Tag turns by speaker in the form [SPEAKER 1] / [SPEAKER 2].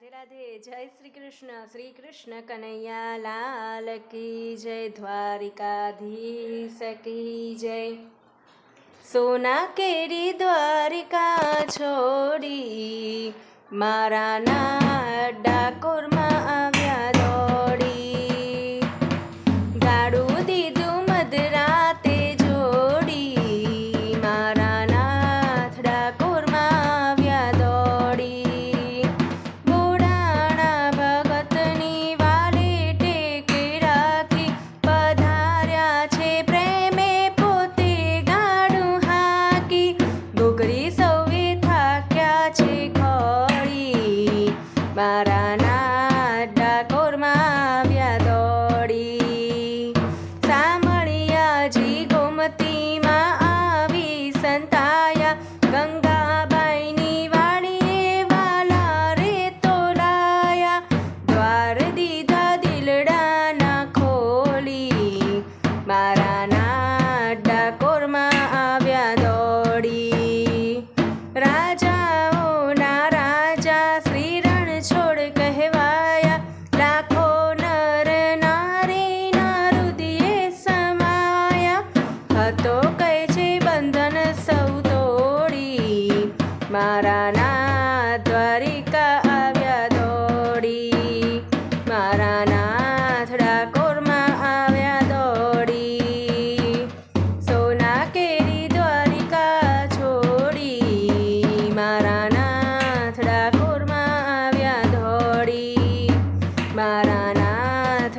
[SPEAKER 1] રાધે રાધે, જય શ્રી કૃષ્ણ. શ્રી કૃષ્ણ કનૈયા, લાલ કી જય, દ્વારિકાધીશ કી જય. સોના કેરી દ્વારિકા છોડી, મારા ના ડાકોરમાં ડોકરી સૌએ થાક્યા છે ખોડી મારા ડાકોરમાં આવ્યા દોડી. સામળિયાજી ગોમતીમાં આવી સંતાયા. ગંગાબાઈની વાણીએ વાલા રે તોલાયા દ્વાર દીધા દિલડાના ખોલી. મારા ના મારા ના દ્વારિકા આવ્યા દોડી. મારા નાથ આવ્યા દોડી. સોના દ્વારિકા છોડી. મારા નાથ આવ્યા દોડી. મારા નાથ